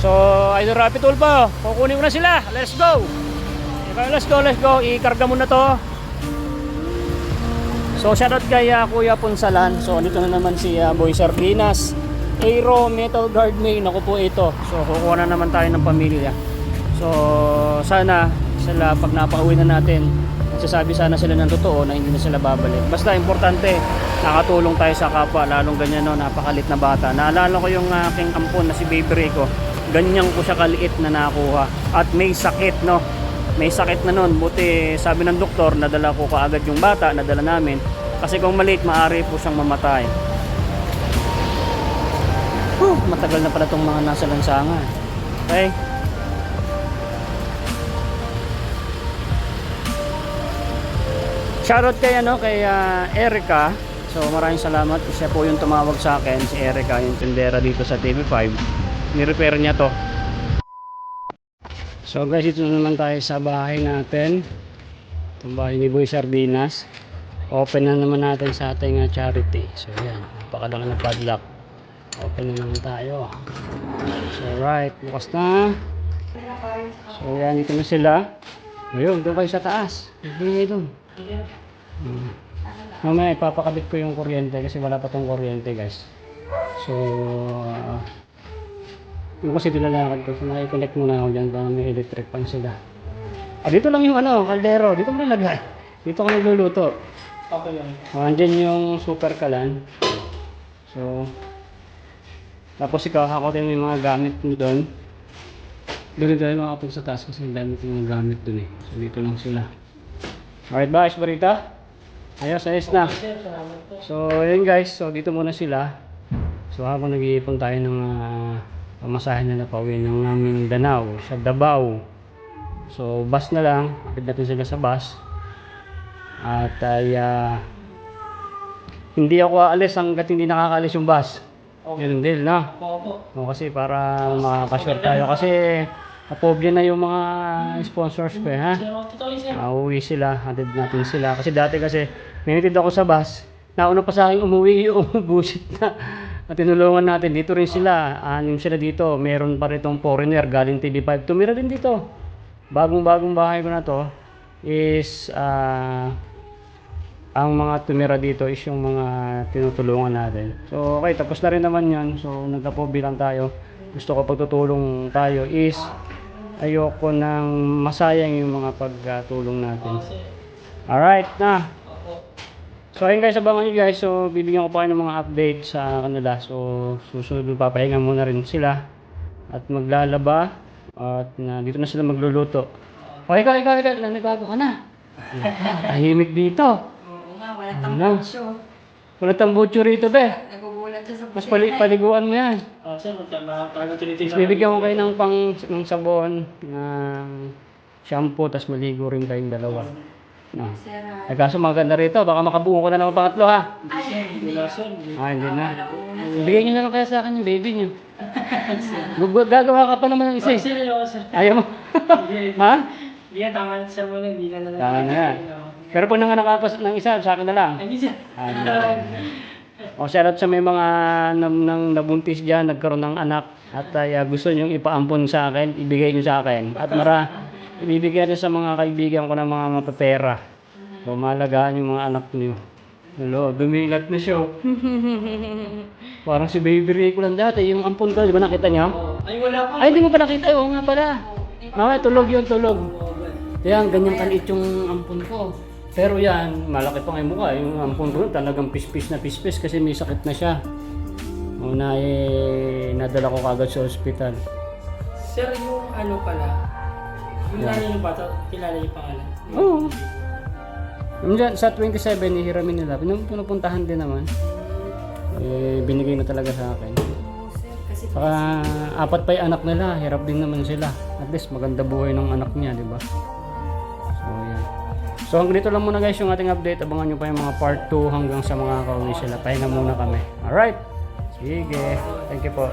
So, Idol Rapid Tulpo, kukunin ko na sila. Let's go! Let's go, let's go. Ikarga mo na to. So, shoutout kay ah, Kuya Punsalan. So, dito na naman si ah, Boy Sardinas. Aero Metal Guard Main. Ako po ito. So, kukuha na naman tayo ng pamilya. So, sana sila pag napauwi na natin, sasabi sana sila ng totoo na hindi na sila babalik. Basta importante, nakatulong tayo sa kapwa, lalong ganyan no, napakalit na bata. Naalala ko yung aking ampon na si Baby Rico, ganyan ko siya kaliit na nakuha. At may sakit, no? May sakit na nun. Buti sabi ng doktor, nadala ko kaagad yung bata, nadala namin. Kasi kung maliit, maaari po siyang mamatay. Whew, matagal na pala itong mga nasa lansangan. Okay? Shoutout kay ano kay ah, Erica. So maraming salamat. Siya po yung tumawag sa akin, si Erica, yung tindera dito sa TV5. Ni-repair niya to. So guys, ito na naman tayo sa bahay natin. Itong bahay ni Boy Sardinas. Open na naman natin sa ating ah, charity. So yan, napakalaki na padlock. Open na naman tayo. So right, bukas na. So yan, dito na sila. Ayun, doon kayo sa taas. Hindi doon. Hmm. Mamaya ipapakabit ko yung kuryente kasi wala pa tong kuryente guys. So, uh, yung kasi dilalakad ko. So, nakikonnect muna ako dyan para may electric pan sila. Ah, dito lang yung ano, kaldero. Dito mo nalagay. Dito ko nagluluto. Okay lang. Oh, andyan yung super kalan. So, tapos ikaw, hakotin mo yung mga gamit mo doon. Doon tayo makapag sa taas kasi ang dami ko mga gamit doon eh. So, dito lang sila. Alright ba, Barita? Ayos, ayos na. So, yun guys. So, dito muna sila. So, habang nag-iipon tayo ng uh, pamasahin na napawin ng naming Danao sa Davao. So, bus na lang. Kapit natin sila sa bus. At ay ah, hindi ako aalis hanggat hindi nakakaalis yung bus. Okay. Yun din, na. Ako po. O, kasi para makakasure tayo. Kasi napobya na yung mga sponsors ko eh, ha? Mauwi sila, hatid natin sila. Kasi dati kasi, minitid ako sa bus, nauna pa sa akin umuwi yung busit na. At tinulungan natin, dito rin sila, anim sila dito. Meron pa rin itong foreigner, galing TV5. Tumira din dito. Bagong-bagong bahay ko na to is, ah, ang mga tumira dito is yung mga tinutulungan natin. So, okay, tapos na rin naman yan. So, nagkapo bilang tayo. Gusto ko pagtutulong tayo is ayoko nang masayang yung mga pagtulong natin. Alright na. So ayun guys, abangan nyo guys. So bibigyan ko pa kayo ng mga update sa kanila. So susunod papahinga muna rin sila. At maglalaba. At na, dito na sila magluluto. O ikaw, ikaw, ikaw. Nanibago ka na. Tahimik dito. Oo nga, walang Ano? tambutso. Wala tambucho rito be. Nagugulat siya sa Mas pali paliguan mo yan. Oh, sir, magkama talagang Tapos tinitingnan. bibigyan ko kayo ng pang ng sabon, ng shampoo, tapos maligo rin kayong dalawa. No. Sir, ah, Ay kaso maganda rito, baka makabuo ko na ng pangatlo ha. Hindi na, sir. Hindi. Ah, hindi na. Bigay nyo na lang kaya sa akin yung baby nyo. Gug- Gagawa ka pa naman ng isa Oh, eh. sir, ako, sir. Ayaw mo. ha? Hindi na, tama na, sir, muna. Hindi na na. Tama na yan. Pero pag nanganak ka pa ng isa, sa akin na lang. Ay, hindi, sir. Ah. O shoutout sa may mga nang, nang nabuntis dyan, nagkaroon ng anak at ay, ah, gusto nyong ipaampon sa akin, ibigay nyo sa akin. At mara, ibibigay rin sa mga kaibigan ko ng mga mapapera. So malagaan yung mga anak nyo. Hello, dumilat na siya. oh. Parang si Baby Rico lang dati, yung ampon ko, di ba nakita niyo? Oh, Ay, wala pa. Ay, hindi mo pa nakita, oo nga pala. Mamaya, tulog yun, tulog. Kaya ganyan kaliit yung ampon ko. Pero yan, malaki pa nga yung mukha. Yung ampon ko talagang pispis na pispis kasi may sakit na siya. Una eh, nadala ko kagad sa ospital. Sir, yung ano pala, nanay yung bata, kilala yung pangalan. Oo. Dyan, sa 27, ihiramin nila. Pinun- Pinupuntahan din naman. Eh, binigay na talaga sa akin. Saka apat pa yung anak nila, hirap din naman sila. At least maganda buhay ng anak niya, di ba? So, yan. So, hanggang dito lang muna guys yung ating update. Abangan nyo pa yung mga part 2 hanggang sa mga kauwi sila. Pahinga muna kami. Alright? Sige. Thank you po.